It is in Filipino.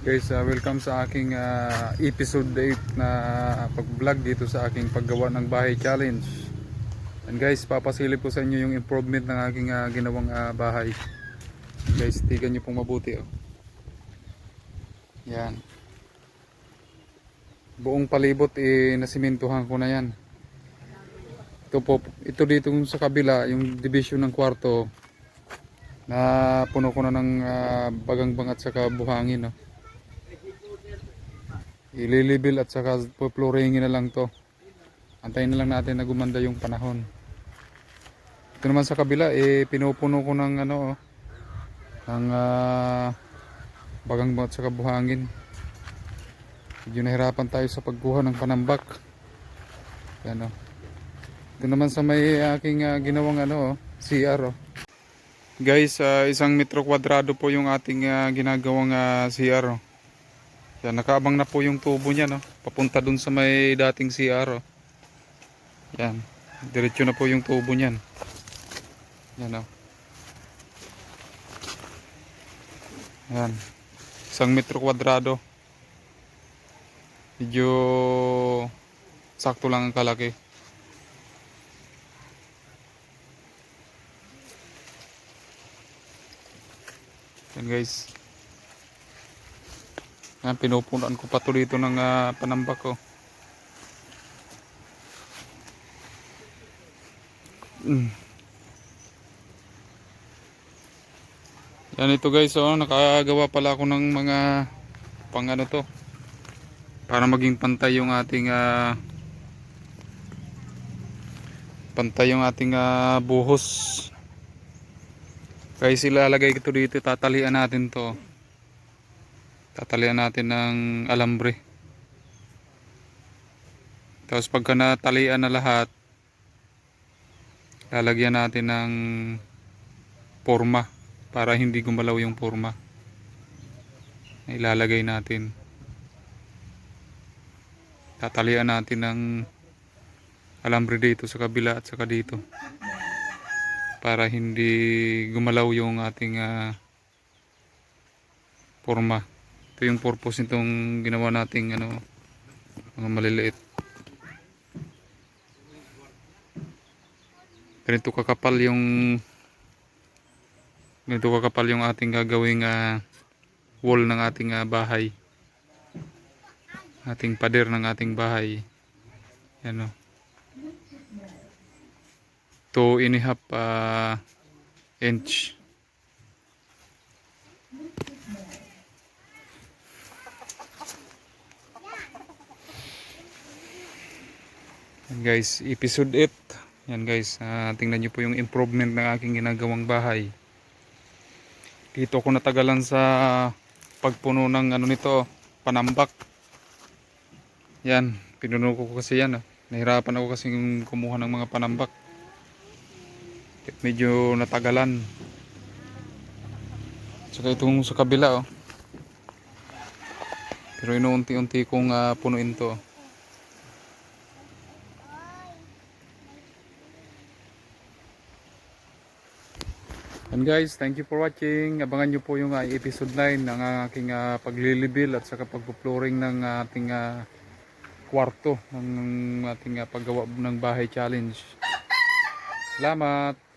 Guys, uh, welcome sa aking uh, episode 8 na pag-vlog dito sa aking paggawa ng bahay challenge. And guys, papasilip ko sa inyo yung improvement ng aking uh, ginawang uh, bahay. Guys, tigan nyo pong mabuti. Oh. Yan. Buong palibot eh, nasimintuhan ko na yan. Ito po, ito dito sa kabila, yung division ng kwarto, na puno ko na ng ah, bagang-bang at saka buhangin. No? Ililibil at saka flooringin na lang to. Antayin na lang natin na gumanda yung panahon. Ito naman sa kabila, eh, pinupuno ko ng ano, oh, ng ah, bagang-bang at saka buhangin. Medyo nahirapan tayo sa pagkuha ng panambak. Yan oh. Ito naman sa may aking ah, ginawang ano, oh, CR. Oh. Guys, ah, isang metro kwadrado po yung ating ah, ginagawang ah, CR. Oh. Yan, nakaabang na po yung tubo niya, no? Papunta dun sa may dating CR, oh. Yan. Diretso na po yung tubo niyan. Yan, oh. Yan. Isang metro kwadrado. Medyo sakto lang ang kalaki. Yan guys. Yan, pinupunan ko pa to dito ng ah, panambak ko. Mm. Yan ito guys, oh, nakagawa pala ako ng mga pang ano to. Para maging pantay yung ating ah, pantay yung ating ah, buhos. Guys, ilalagay ko dito, tatalian natin to. Tatalian natin ng alambre. Tapos pagka natalian na lahat, lalagyan natin ng forma para hindi gumalaw yung forma. Ilalagay natin. Tatalian natin ng alambre dito sa kabila at saka dito para hindi gumalaw yung ating ah, forma. Ito yung purpose nitong ginawa nating ano mga maliliit. Ganito kakapal yung ganito kakapal yung ating gagawing ah, wall ng ating ah, bahay. Ating pader ng ating bahay. Yan o. 2 and a ah, inch. Yan guys, episode 8. Yan guys, ah, tingnan nyo po yung improvement ng aking ginagawang bahay. Dito ko natagalan sa pagpuno ng ano nito, panambak. Yan, pinuno ko kasi yan. ah. Nahirapan ako kasi kumuha ng mga panambak medyo natagalan saka itong sa kabila oh. pero inuunti-unti kong ah, punuin to And guys, thank you for watching. Abangan nyo po yung ah, episode 9 ng aking ah, paglilibil at saka pagpo-flooring ng ating ah, kwarto ng ating ah, paggawa ng bahay challenge. Salamat!